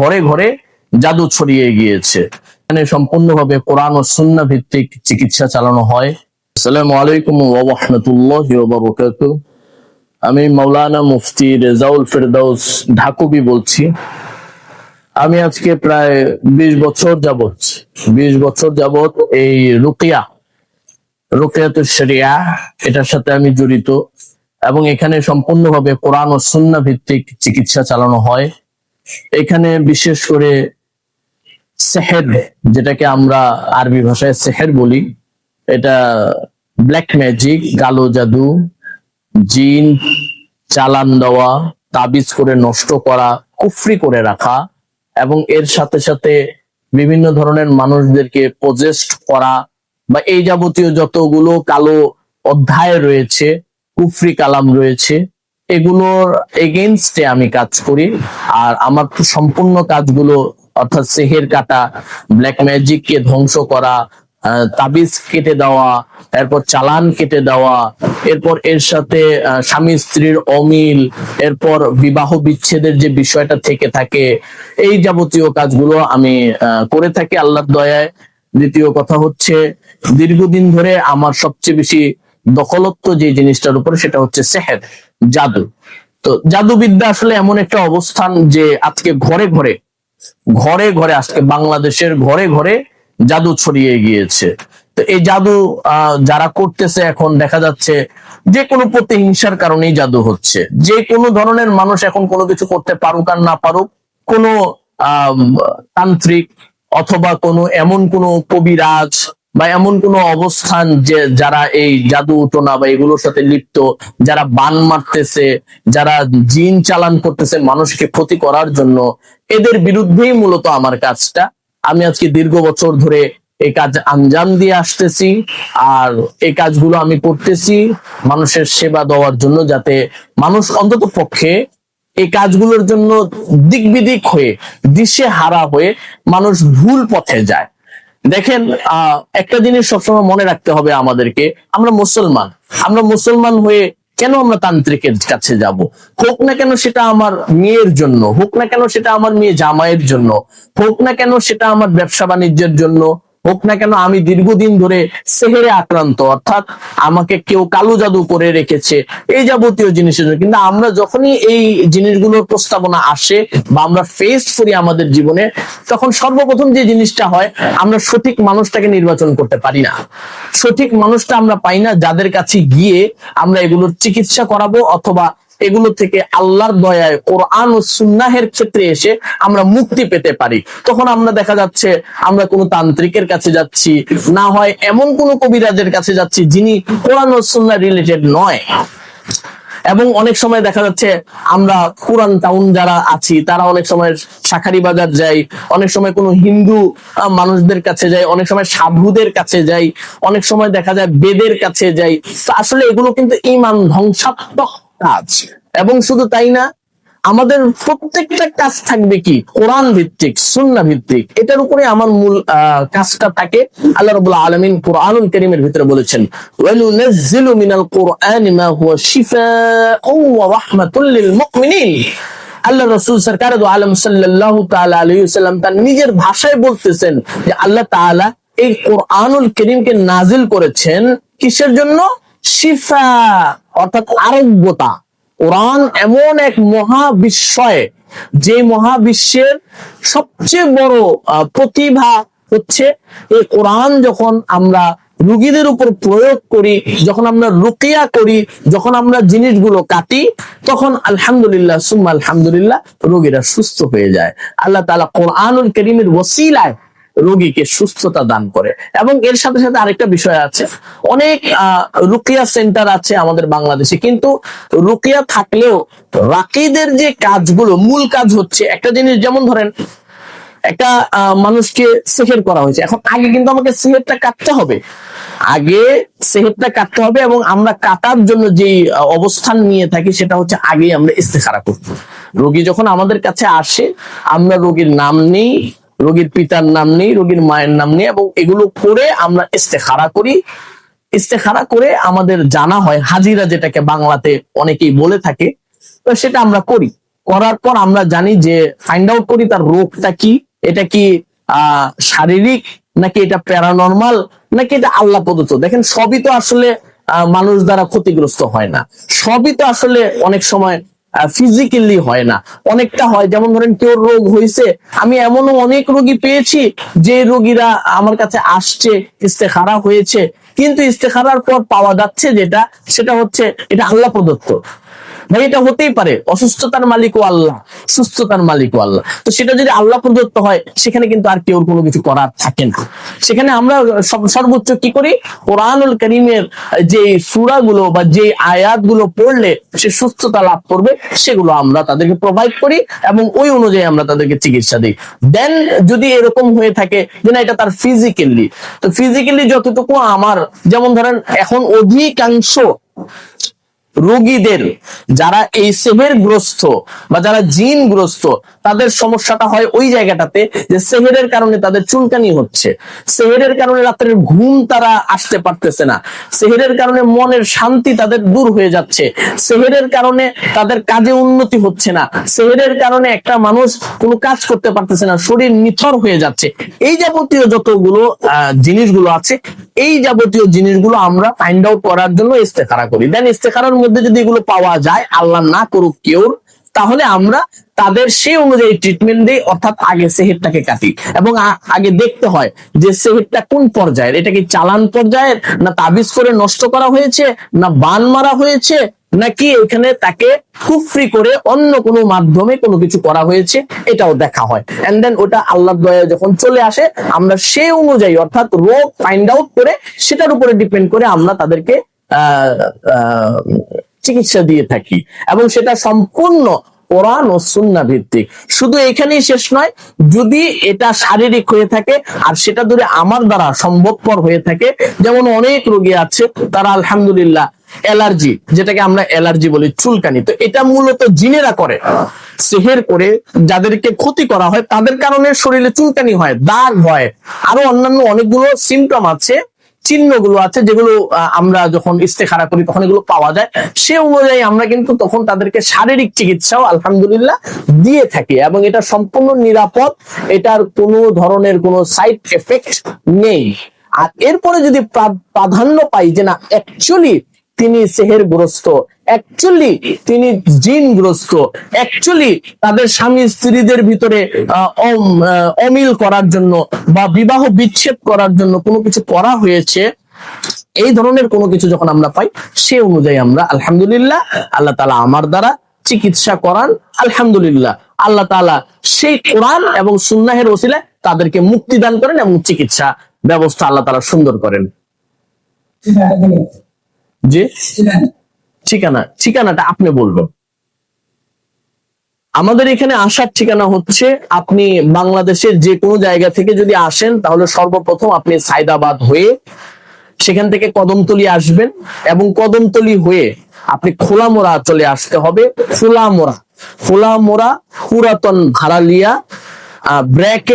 ঘরে ঘরে জাদু ছড়িয়ে গিয়েছে। এখানে সম্পূর্ণভাবে কোরআন ও সুন্না ভিত্তিক চিকিৎসা চালানো হয়। আসসালামু আলাইকুম ওয়া রাহমাতুল্লাহি আমি মাওলানা মুফতি রেজাউল ফেরদাউস ঢাকুবি বলছি। আমি আজকে প্রায় বিশ বছর যাবত বিশ বছর যাবত এই রুকিয়া রুকিয়াতুল শরিয়া, এটার সাথে আমি জড়িত। এবং এখানে সম্পূর্ণভাবে কোরআন ও সুন্না ভিত্তিক চিকিৎসা চালানো হয়। এখানে বিশেষ করে সেহের যেটাকে আমরা আরবি ভাষায় সেহের বলি, এটা ব্ল্যাক ম্যাজিক কালো জাদু, জিন, চালান দেওয়া, তাবিজ করে নষ্ট করা, কুফরি করে রাখা এবং এর সাথে সাথে বিভিন্ন ধরনের মানুষদেরকে পজেস্ট করা বা এই যাবতীয় যতগুলো কালো অধ্যায় রয়েছে কুফরি কালাম রয়েছে, এগুলোর এগেনস্টে আমি কাজ করি। আর আমার তো সম্পূর্ণ কাজগুলো অর্থাৎ সেহের কাটা ব্ল্যাক ম্যাজিক কে ধ্বংস করা তাবিজ কেটে দেওয়া, এরপর চালান কেটে দেওয়া, এরপর এর সাথে স্বামী স্ত্রীর অমিল, এরপর বিবাহ বিচ্ছেদের যে বিষয়টা থেকে থাকে, এই যাবতীয় কাজগুলো আমি করে থাকি আল্লাহর দয়ায়। দ্বিতীয় কথা হচ্ছে, দীর্ঘদিন ধরে আমার সবচেয়ে বেশি দখলত্ব যে জিনিসটার উপরে সেটা হচ্ছে সেহের জাদু। তো জাদুবিদ্যা আসলে এমন একটা অবস্থান যে আজকে ঘরে ঘরে ঘরে ঘরে, আজকে বাংলাদেশের ঘরে ঘরে জাদু ছড়িয়ে গিয়েছে। তো এই জাদু যারা করতেছে এখন দেখা যাচ্ছে যে কোনো প্রতিহিংসার কারণেই জাদু হচ্ছে। যে কোনো ধরনের মানুষ এখন কোনো কিছু করতে পারুক আর না পারুক, কোনো আহ তান্ত্রিক অথবা কোনো এমন কোনো কবিরাজ বা এমন কোনো অবস্থান যে যারা এই জাদু টোনা বা এগুলোর সাথে লিপ্ত, যারা বান মারতেছে, যারা জিন চালান করতেছে মানুষকে ক্ষতি করার জন্য, এদের বিরুদ্ধেই মূলত আমার কাজটা। আমি আজকে দীর্ঘ বছর ধরে এই কাজ আঞ্জাম দিয়ে আসতেছি আর এই কাজগুলো আমি করতেছি মানুষের সেবা দেওয়ার জন্য যাতে মানুষ অন্তত পক্ষে এই কাজগুলোর জন্য দিক বিদিক হয়ে দিশে হারা হয়ে মানুষ ভুল পথে যায়। দেখেন একটা জিনিস সবসময় মনে রাখতে হবে আমাদেরকে, আমরা মুসলমান। আমরা মুসলমান হয়ে কেন আমরা তান্ত্রিকের কাছে যাব? হোক না কেন সেটা আমার মেয়ের জন্য, হোক না কেন সেটা আমার মেয়ে জামাইয়ের জন্য, হোক না কেন সেটা আমার ব্যবসা বাণিজ্যের জন্য হোক না কেন, আমি দীর্ঘদিন ধরে সেহেরে আক্রান্ত। অর্থাৎ আমাকে কেউ কালো জাদু করে রেখেছে এই যাবতীয় জিনিসের জন্য। কিন্তু আমরা যখনই এই জিনিসগুলোর প্রস্তাবনা আসে বা আমরা ফেস করি আমাদের জীবনে, তখন সর্বপ্রথম যে জিনিসটা হয়, আমরা সঠিক মানুষটাকে নির্বাচন করতে পারি না। সঠিক মানুষটা আমরা পাই না যাদের কাছে গিয়ে আমরা এগুলোর চিকিৎসা করাবো অথবা এগুলো থেকে আল্লাহর দয়ায় কোরআন ও সুন্নাহের ক্ষেত্রে এসে আমরা মুক্তি পেতে পারি। তখন আমরা দেখা যাচ্ছে আমরা কোনো তান্ত্রিকের কাছে যাচ্ছি, না হয় এমন কোনো কবিরাজের কাছে যাচ্ছি যিনি কোরআন ও সুন্না রিলেটেড নয়। এবং অনেক সময় দেখা যাচ্ছে আমরা কোরআন টাউন যারা আছি, তারা অনেক সময় শাখারি বাজার যাই, অনেক সময় কোনো হিন্দু মানুষদের কাছে যাই, অনেক সময় সাধুদের কাছে যাই, অনেক সময় দেখা যায় বেদের কাছে যাই। আসলে এগুলো কিন্তু ইমান ধ্বংসাত্মক কাজ। এবং শুধু তাই না, আমাদের প্রত্যেকটা কাজ থাকবে কি? কোরআন ভিত্তিক, সুন্না ভিত্তিক। এটার উপরে আমার মূল কাজটা থাকে। আল্লাহ রাব্বুল আলামিন কোরআনুল কারীমের ভিতরে বলেছেন ওয়ানুনাজ্জিলু মিনাল কোরআনি মা হুয়া শিফাআউ ওয়া রাহমাতুল লিল মুমিনিন। আল্লাহ রসুল সরকার আলম সাল্লাল্লাহু তাআলা আলাইহি ওয়াসাল্লাম তার নিজের ভাষায় বলতেছেন যে আল্লাহ তাআলা এই কোরআনুল কারীমকে নাজিল করেছেন কিসের জন্য? শিফা, অর্থাৎ আরোগ্যতা কোরআন এমন এক যে মহাবিশ্বের সবচেয়ে বড় প্রতিভা হচ্ছে এই কোরআন যখন আমরা রুগীদের উপর প্রয়োগ করি, যখন আমরা রুকিয়া করি, যখন আমরা জিনিসগুলো কাটি, তখন আলহামদুলিল্লাহ, সুম্মা আলহামদুলিল্লাহ, রোগীরা সুস্থ হয়ে যায়। আল্লাহ তাআলা কোরআনুল করিমের ওসিলায় রোগীকে সুস্থতা দান করে। এবং এর সাথে সাথে আরেকটা বিষয় আছে, অনেক রুকিয়া সেন্টার আছে আমাদের বাংলাদেশে, কিন্তু রুকিয়া থাকলেও রাকিদের যে কাজগুলো, মূল কাজ হচ্ছে একটা জিনিস, যেমন ধরেন, একটা মানুষকে সেহের করা হয়েছে। এখন আগে কিন্তু আমাকে সেহেরটা কাটতে হবে। আগে সেহেরটা কাটতে হবে এবং আমরা কাটার জন্য যে অবস্থান নিয়ে থাকি সেটা হচ্ছে আগে আমরা ইস্তেখারা করব। রোগী যখন আমাদের কাছে আসে, আমরা রোগীর নাম নেই রোগীর পিতার নাম নেই, রোগীর মায়ের নাম নেই এবং এগুলো করে আমরা ইস্তেখারা করি। ইস্তেখারা করে আমাদের জানা হয়, হাজিরা যেটাকে বাংলাতে অনেকেই বলে থাকে, তো সেটা আমরা করি। করার পর আমরা জানি যে ফাইন্ড আউট করি তার রোগটা কি, এটা কি আহ শারীরিক নাকি এটা প্যারানর্মাল নাকি এটা আল্লাহ প্রদত্ত। দেখেন সবই তো আসলে মানুষ দ্বারা ক্ষতিগ্রস্ত হয় না। সবই তো আসলে অনেক সময় ফিজিক্যালি হয় না। অনেকটা হয়। যেমন ধরেন কেউ রোগ হয়েছে আমি এমনও অনেক রোগী পেয়েছি যে রোগীরা আমার কাছে আসছে, ইস্তেখারা হয়েছে। কিন্তু ইস্তেখারার পর পাওয়া যাচ্ছে যেটা, সেটা হচ্ছে এটা আল্লাহ প্রদত্ত। ভাই, এটা হতেই পারে। অসুস্থতার মালিকও আল্লাহ, সুস্থতার মালিকও আল্লাহ। তো সেটা যদি আল্লাহ প্রদত্ত হয়, সেখানে কিন্তু আর কেউ কোনো কিছু করার থাকে না। সেখানে আমরা সর্বোচ্চ কি করি? কোরআনুল করিমের যে সুরাগুলো বা যে আয়াতগুলো পড়লে সে সুস্থতা লাভ করবে, সেগুলো আমরা তাদেরকে প্রোভাইড করি এবং ওই অনুযায়ী আমরা তাদেরকে চিকিৎসা দিই। দেন যদি এরকম হয়ে থাকে যে না, এটা তার ফিজিক্যালি তো ফিজিক্যালি যতটুকু আমার, যেমন ধরেন এখন অধিকাংশ রোগীদের, যারা এই সেহের গ্রস্ত বা যারা জিন গ্রস্ত, তাদের সমস্যাটা হয় ওই জায়গাটাতে যে সেহেরের কারণে তাদের চুলকানি হচ্ছে। সেহেরের কারণে রাত্রের ঘুম তারা আসতে পারতেছে না। সেহেরের কারণে মনের শান্তি তাদের দূর হয়ে যাচ্ছে। সেহেরের কারণে তাদের কাজে উন্নতি হচ্ছে না। সেহেরের কারণে একটা মানুষ কোনো কাজ করতে পারতেছে না, শরীর নিথর হয়ে যাচ্ছে। এই যাবতীয় যতগুলো জিনিসগুলো আছে, এই যাবতীয় জিনিসগুলো আমরা ফাইন্ড আউট করার জন্য ইস্তেখারা করি। দেন ইস্তেখারার মধ্যে যদি এগুলো পাওয়া যায়, আল্লাহ না করুক কেউ, তাহলে আমরা তাদের সেই অনুযায়ী ট্রিটমেন্ট দিই, অর্থাৎ আগে সেহেরটাকে কাটি। এবং আগে দেখতে হয় যে সেহেরটা কোন পর্যায়ের, এটা কি চালান পর্যায়ের, না তাবিজ করে নষ্ট করা হয়েছে, না বান মারা হয়েছে, নাকি এখানে তাকে কুফরি করে অন্য কোনো মাধ্যমে কোনো কিছু করা হয়েছে, এটাও দেখা হয়। এন্ড দেন ওটা আল্লাহ দয়া যখন চলে আসে, আমরা সেই অনুযায়ী, অর্থাৎ রোগ ফাইন্ড আউট করে, সেটার উপরে ডিপেন্ড করে আমরা তাদেরকে চিকিৎসা দিয়ে থাকি এবং সেটা সম্পূর্ণ কোরআন ও সুন্না ভিত্তিক। শুধু এখানেই শেষ নয়, যদি এটা শারীরিক হয়ে থাকে আর সেটা ধরে আমার দ্বারা সম্ভবপর হয়ে থাকে, যেমন অনেক রোগী আছে, তারা আলহামদুলিল্লাহ অ্যালার্জি, যেটাকে আমরা অ্যালার্জি বলি, চুলকানি। তো এটা মূলত জিনেরা করে, সেহের করে যাদেরকে ক্ষতি করা হয়, তাদের কারণে শরীরে চুলকানি হয়, দাগ হয়। আরও অন্যান্য অনেকগুলো সিমটম আছে চিহ্নগুলো আছে যেগুলো আমরা যখন ইস্তেখারা করি তখন এগুলো পাওয়া যায়। সে অনুযায়ী আমরা কিন্তু তখন তাদেরকে শারীরিক চিকিৎসাও আলহামদুলিল্লাহ দিয়ে থাকি এবং এটা সম্পূর্ণ নিরাপদ। এটার কোনো ধরনের কোনো সাইড এফেক্ট নেই। আর এরপরে যদি প্রা- প্রাধান্য পাই যে না অ্যাকচুয়ালি তিনি সেহেরগ্রস্ত অ্যাকচুয়ালি তিনি জিনগ্রস্ত অ্যাকচুয়ালি তাদের স্বামী স্ত্রীদের ভিতরে অমিল করার জন্য বা বিবাহ বিচ্ছেদ করার জন্য কোনো কিছু করা হয়েছে, এই ধরনের কোনো কিছু যখন আমরা পাই, সে অনুযায়ী আমরা আলহামদুলিল্লাহ, আল্লাহ তালা আমার দ্বারা চিকিৎসা করান, আলহামদুলিল্লাহ। আল্লাহ তালা সেই কোরআন এবং সুন্নাহের ওসিলায় তাদেরকে মুক্তি দান করেন এবং চিকিৎসা ব্যবস্থা আল্লাহ তালা সুন্দর করেন। যে ঠিকানা, ঠিকানাটা আপনি বলবেন। আমাদের এখানে আসার ঠিকানা হচ্ছে, আপনি বাংলাদেশের যে কোনো জায়গা থেকে যদি আসেন, তাহলে সর্বপ্রথম আপনি সাইদাবাদ হয়ে সেখান থেকে কদমতলি আসবেন এবং কদমতলি হয়ে আপনি খোলামোড়া চলে আসতে হবে। খোলামোড়া খোলামোড়া পুরাতন ভাড়ালিয়া ব্র্যাকেট